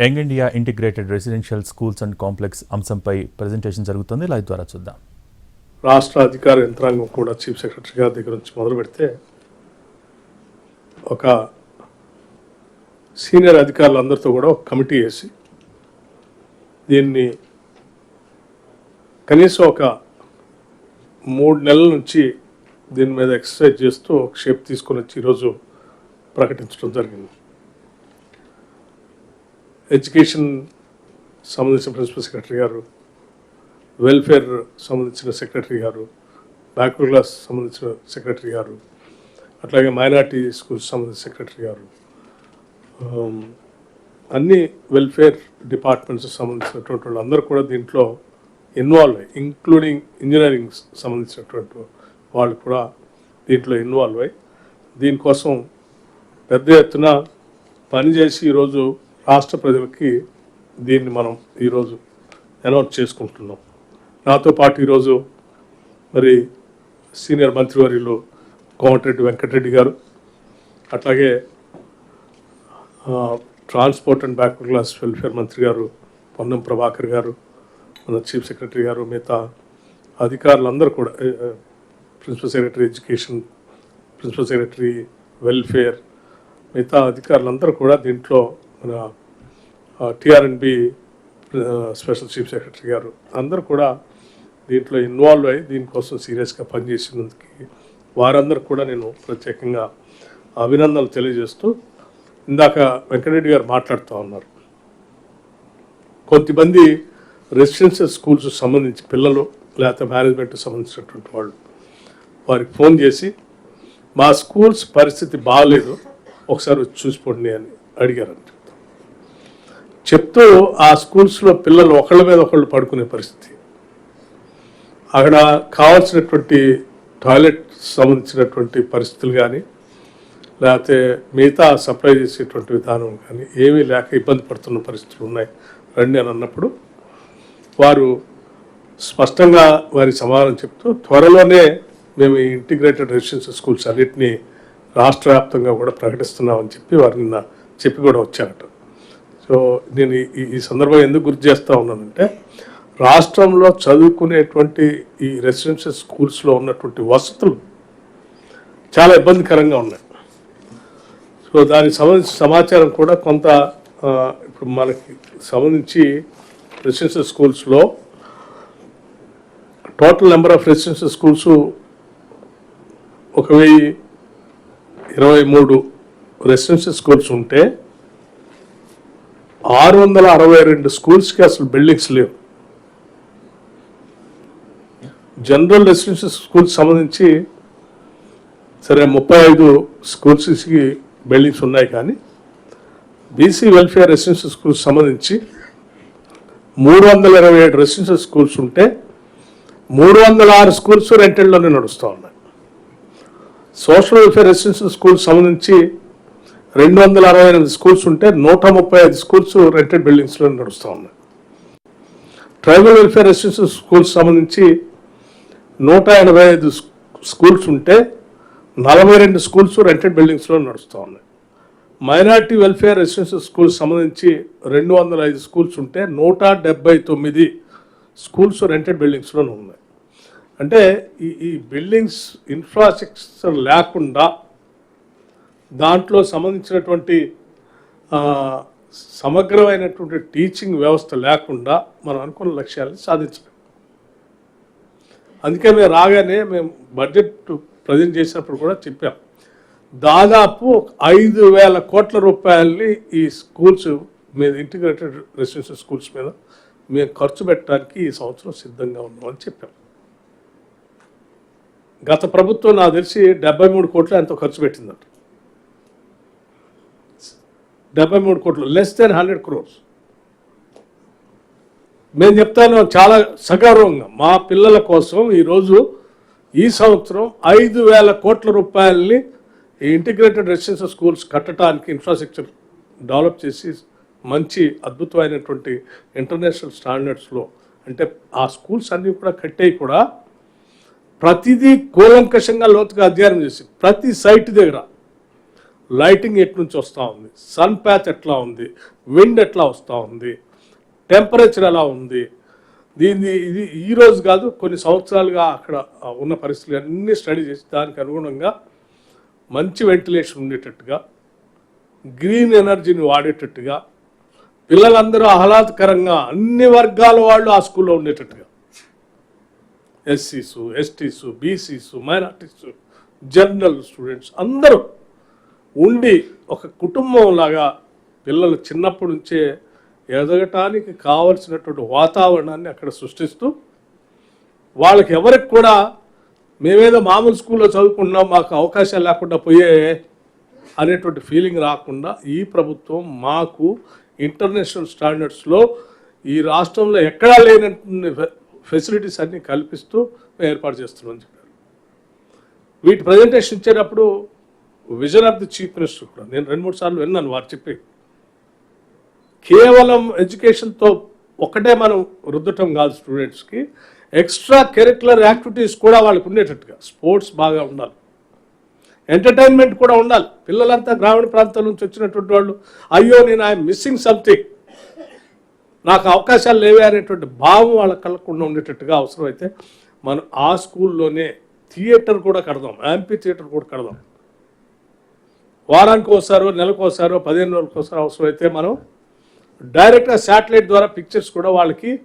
Young India integrated residential schools and complex అంశంపై presentation జరుగుతుంది. Live ద్వారా చూద్దాం. రాష్ట్ర అధికార యంత్రాంగం కూడా చీఫ్ సెక్రటరీ గారి దగ్గర నుంచి మొదలు పెడితే ఒక సీనియర్ అధికారులందరితో కూడా ఒక కమిటీ వేసి దీన్ని కనీసం ఒక మూడు నెలల నుంచి దీని మీద ఎక్సర్సైజ్ చేస్తూ ఒక షేప్ తీసుకొని వచ్చి ఈరోజు ప్రకటించడం జరిగింది. ఎడ్యుకేషన్ సంబంధించిన ప్రిన్సిపల్ సెక్రటరీ గారు వెల్ఫేర్ సంబంధించిన సెక్రటరీ గారు బ్యాక్వర్డ్ క్లాస్ సంబంధించిన సెక్రటరీ గారు అట్లాగే మైనార్టీ స్కూల్స్ సంబంధించిన సెక్రటరీ గారు అన్ని వెల్ఫేర్ డిపార్ట్మెంట్స్ సంబంధించినటువంటి వాళ్ళు అందరూ కూడా దీంట్లో ఇన్వాల్వ్ అయ్యి ఇంక్లూడింగ్ ఇంజనీరింగ్ సంబంధించినటువంటి వాళ్ళు కూడా దీంట్లో ఇన్వాల్వ్ అయ్యి దీనికోసం పెద్ద ఎత్తున పనిచేసి ఈరోజు రాష్ట్ర ప్రజలకి దీన్ని మనం ఈరోజు అనౌన్స్ చేసుకుంటున్నాం. నాతో పాటు ఈరోజు మరి సీనియర్ మంత్రివర్యులు కోమటిరెడ్డి వెంకటరెడ్డి గారు అట్లాగే transport and backward class welfare మంత్రి గారు పొన్నం ప్రభాకర్ గారు మన చీఫ్ సెక్రటరీ గారు మిగతా అధికారులందరూ కూడా principal secretary education principal secretary welfare మిగతా అధికారులందరూ కూడా దీంట్లో మన టిఆర్ఎన్బి స్పెషల్ చీఫ్ సెక్రటరీ గారు అందరూ కూడా దీంట్లో ఇన్వాల్వ్ అయ్యి దీనికోసం సీరియస్గా పనిచేసినందుకు వారందరూ కూడా నేను ప్రత్యేకంగా అభినందనలు తెలియజేస్తూ ఇందాక వెంకటరెడ్డి గారు మాట్లాడుతూ ఉన్నారు. కొంతమంది రెసిడెన్షియల్ స్కూల్స్ సంబంధించి పిల్లలు లేకపోతే మేనేజ్మెంట్ సంబంధించినటువంటి వాళ్ళు వారికి ఫోన్ చేసి మా స్కూల్స్ పరిస్థితి బాగాలేదు ఒకసారి చూసిపోండి అని అడిగారంట. చెప్తూ ఆ స్కూల్స్లో పిల్లలు ఒకళ్ళ మీద ఒకళ్ళు పడుకునే పరిస్థితి. అక్కడ కావాల్సినటువంటి టాయిలెట్ సంబంధించినటువంటి పరిస్థితులు కానీ లేకపోతే మిగతా సప్లై చేసేటువంటి విధానం కానీ ఏమీ లేక ఇబ్బంది పడుతున్న పరిస్థితులు ఉన్నాయి. రండి అని అన్నప్పుడు వారు స్పష్టంగా వారి సమాధానం చెప్తూ త్వరలోనే మేము ఈ ఇంటిగ్రేటెడ్ రెసిడెన్షియల్ స్కూల్స్ అన్నింటినీ రాష్ట్ర వ్యాప్తంగా కూడా ప్రకటిస్తున్నామని చెప్పి వారు నిన్న చెప్పి కూడా వచ్చారట. సో నేను ఈ ఈ ఎందుకు గుర్తు చేస్తూ ఉన్నానంటే రాష్ట్రంలో చదువుకునేటువంటి ఈ రెసిడెన్షియల్ స్కూల్స్లో ఉన్నటువంటి వసతులు చాలా ఇబ్బందికరంగా ఉన్నాయి. సో దానికి సంబంధించిన సమాచారం కూడా కొంత ఇప్పుడు మనకి సంబంధించి రెసిడెన్షియల్ స్కూల్స్లో total number of residential schools ఒక వెయ్యి ఇరవై మూడు రెసిడెన్షియల్ స్కూల్స్ ఉంటే ఆరు వందల అరవై రెండు స్కూల్స్కి అసలు బిల్డింగ్స్ లేవు. జనరల్ రెసిడెన్షియల్ స్కూల్స్ సంబంధించి సరే ముప్పై ఐదు స్కూల్స్కి బిల్డింగ్స్ ఉన్నాయి కానీ బీసీ వెల్ఫేర్ రెసిడెన్షియల్ స్కూల్స్ సంబంధించి మూడు వందల ఇరవై ఏడు రెసిడెన్షియల్ స్కూల్స్ ఉంటే మూడు వందల ఆరు స్కూల్స్ రెంటెడ్లోనే నడుస్తూ ఉన్నాయి. సోషల్ వెల్ఫేర్ రెసిడెన్షియల్ స్కూల్స్ సంబంధించి రెండు వందల అరవై ఎనిమిది స్కూల్స్ ఉంటే నూట ముప్పై ఐదు స్కూల్స్ రెంటెడ్ బిల్డింగ్స్లో నడుస్తూ ఉన్నాయి. ట్రైబల్ వెల్ఫేర్ అసిస్టెన్స్ స్కూల్స్ సంబంధించి నూట ఎనభై ఐదు స్కూల్స్ ఉంటే నలభై రెండు స్కూల్స్ రెంటెడ్ బిల్డింగ్స్లో నడుస్తూ ఉన్నాయి. మైనార్టీ వెల్ఫేర్ అసిస్టెన్స్ స్కూల్స్ సంబంధించి రెండు వందల ఐదు స్కూల్స్ ఉంటే నూట డెబ్బై తొమ్మిది స్కూల్స్ రెంటెడ్ బిల్డింగ్స్లో ఉన్నాయి. అంటే ఈ ఈ బిల్డింగ్స్ ఇన్ఫ్రాస్ట్రక్చర్ లేకుండా దాంట్లో సంబంధించినటువంటి సమగ్రమైనటువంటి టీచింగ్ వ్యవస్థ లేకుండా మనం అనుకున్న లక్ష్యాలను సాధించలేము అందుకే మేము రాగానే మేము బడ్జెట్ ప్రజెంట్ చేసినప్పుడు కూడా చెప్పాం. దాదాపు ఐదు వేల కోట్ల రూపాయలని ఈ స్కూల్స్ మీద ఇంటిగ్రేటెడ్ రెసిడెన్షియల్ స్కూల్స్ మీద మేము ఖర్చు పెట్టడానికి ఈ సంవత్సరం సిద్ధంగా ఉన్నామని చెప్పాం. గత ప్రభుత్వం నాకు తెలిసి డెబ్బై మూడు కోట్లు ఎంతో ఖర్చు పెట్టిందట. డెబ్బై మూడు కోట్లు లెస్ దెన్ హండ్రెడ్ క్రోర్స్ మేము చెప్తాను చాలా సగౌరవంగా. మా పిల్లల కోసం ఈరోజు ఈ సంవత్సరం ఐదు వేల కోట్ల రూపాయలని ఈ ఇంటిగ్రేటెడ్ రెసిడెన్షియల్ స్కూల్స్ కట్టడానికి ఇన్ఫ్రాస్ట్రక్చర్ డెవలప్ చేసి మంచి అద్భుతమైనటువంటి ఇంటర్నేషనల్ స్టాండర్డ్స్లో అంటే ఆ స్కూల్స్ అన్నీ కూడా కట్టేవి కూడా ప్రతిదీ కూలంకషంగా లోతుగా అధ్యయనం చేసి ప్రతి సైట్ దగ్గర లైటింగ్ ఎట్నుంచి వస్తూ ఉంది? సన్ ప్యాచ్ ఎట్లా ఉంది? విండ్ ఎట్లా వస్తూ ఉంది? టెంపరేచర్ ఎలా ఉంది? దీన్ని ఇది ఈరోజు కాదు కొన్ని సంవత్సరాలుగా అక్కడ ఉన్న పరిస్థితులు అన్నీ స్టడీ చేసి దానికి అనుగుణంగా మంచి వెంటిలేషన్ ఉండేటట్టుగా గ్రీన్ ఎనర్జీని వాడేటట్టుగా పిల్లలందరూ ఆహ్లాదకరంగా అన్ని వర్గాల వాళ్ళు ఆ స్కూల్లో ఉండేటట్టుగా. ఎస్సీసు STs BCs minorities general students అందరూ ఉండి ఒక కుటుంబం లాగా పిల్లలు చిన్నప్పటి నుంచే ఎదగటానికి కావలసినటువంటి వాతావరణాన్ని అక్కడ సృష్టిస్తూ వాళ్ళకి ఎవరికి కూడా మేమేదో మామూలు స్కూల్లో చదువుకుంటున్నాం మాకు అవకాశాలు లేకుండా పోయే అనేటువంటి ఫీలింగ్ రాకుండా ఈ ప్రభుత్వం మాకు ఇంటర్నేషనల్ స్టాండర్డ్స్లో ఈ రాష్ట్రంలో ఎక్కడా లేనటువంటి ఫెసిలిటీస్ అన్నీ కల్పిస్తూ మేము ఏర్పాటు చేస్తున్నామని చెప్పారు. వీటి ప్రజెంటేషన్ ఇచ్చేటప్పుడు vision of the chief minister కూడా. నేను రెండు మూడు సార్లు విన్నాను వారు చెప్పి. కేవలం ఎడ్యుకేషన్తో ఒకటే మనం రుద్దటం కాదు స్టూడెంట్స్కి ఎక్స్ట్రా కరిక్యులర్ యాక్టివిటీస్ కూడా వాళ్ళకు ఉండేటట్టుగా. స్పోర్ట్స్ బాగా ఉండాలి. ఎంటర్టైన్మెంట్ కూడా ఉండాలి. పిల్లలంతా గ్రామీణ ప్రాంతాల నుంచి వచ్చినటువంటి వాళ్ళు అయ్యో నేను ఐఎమ్ మిస్సింగ్ సంథింగ్ నాకు అవకాశాలు లేవే అనేటువంటి భావం వాళ్ళకి కలగకుండా ఉండేటట్టుగా అవసరమైతే మనం ఆ స్కూల్లోనే థియేటర్ కూడా కడదాం. యాంపీ థియేటర్ కూడా కడదాం. వారానికి ఒకసారో నెలకు ఒకసారో పదిహేను రోజులకు ఒకసారి అవసరమైతే మనం డైరెక్ట్గా శాటిలైట్ ద్వారా పిక్చర్స్ కూడా వాళ్ళకి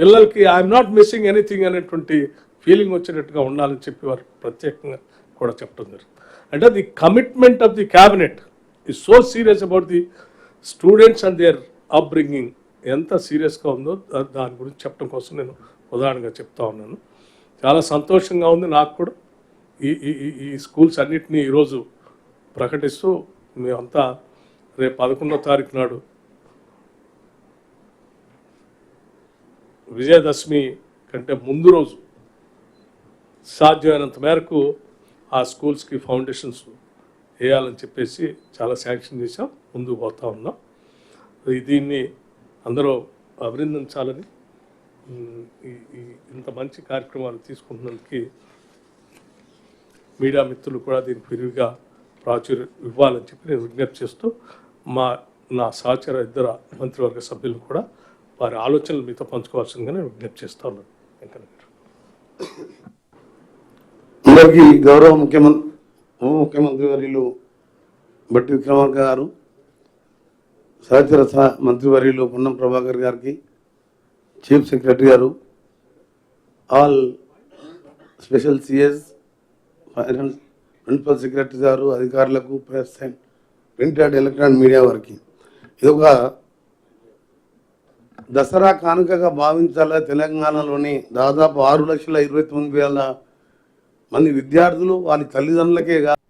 పిల్లలకి ఐఎమ్ నాట్ మిస్సింగ్ ఎనీథింగ్ అనేటువంటి ఫీలింగ్ వచ్చేటట్టుగా ఉండాలని చెప్పి వారు ప్రత్యేకంగా కూడా చెప్పడం జరిగింది అంటే the commitment of the cabinet is so serious about the students and their upbringing. ఎంత సీరియస్గా ఉందో దాని గురించి చెప్పడం కోసం నేను ఉదాహరణగా చెప్తా ఉన్నాను. చాలా సంతోషంగా ఉంది నాకు కూడా. ఈ ఈ ఈ- ఈ స్కూల్స్ అన్నింటినీ ఈరోజు ప్రకటిస్తూ మేమంతా రేపు పదకొండో తారీఖు నాడు విజయదశమి కంటే ముందు రోజు సాధ్యమైనంత మేరకు ఆ స్కూల్స్కి ఫౌండేషన్స్ వేయాలని చెప్పేసి చాలా శాంక్షన్ చేసాం ముందుకు పోతా ఉన్నాం. దీన్ని అందరూ అభినందించాలని ఇంత మంచి కార్యక్రమాలు తీసుకుంటున్నందుకు మీడియా మిత్రులు కూడా దీనికి విరివిగా ప్రాచుర్యం ఇవ్వాలని చెప్పి నేను విజ్ఞప్తి చేస్తూ మా నా సహచర ఇద్దరు మంత్రివర్గ సభ్యులు కూడా వారి ఆలోచనలు మీతో పంచుకోవాల్సిందిగా నేను విజ్ఞప్తి చేస్తా ఉన్నాను. వెంకన్న గారు. అందరికీ గౌరవ ముఖ్యమంత్రి ఉప ముఖ్యమంత్రి వర్యులు బట్టి విక్రమార్క గారు సహచర సహ మంత్రివర్యులు పొన్నం ప్రభాకర్ గారికి చీఫ్ సెక్రటరీ గారు all special CS principal secretary గారు అధికారులకు press and print and electronic media వారికి. ఇది ఒక దసరా కానుకగా భావించాల తెలంగాణలోని దాదాపు ఆరు లక్షల ఇరవై తొమ్మిది వేల మంది విద్యార్థులు వారి తల్లిదండ్రులకే కాదు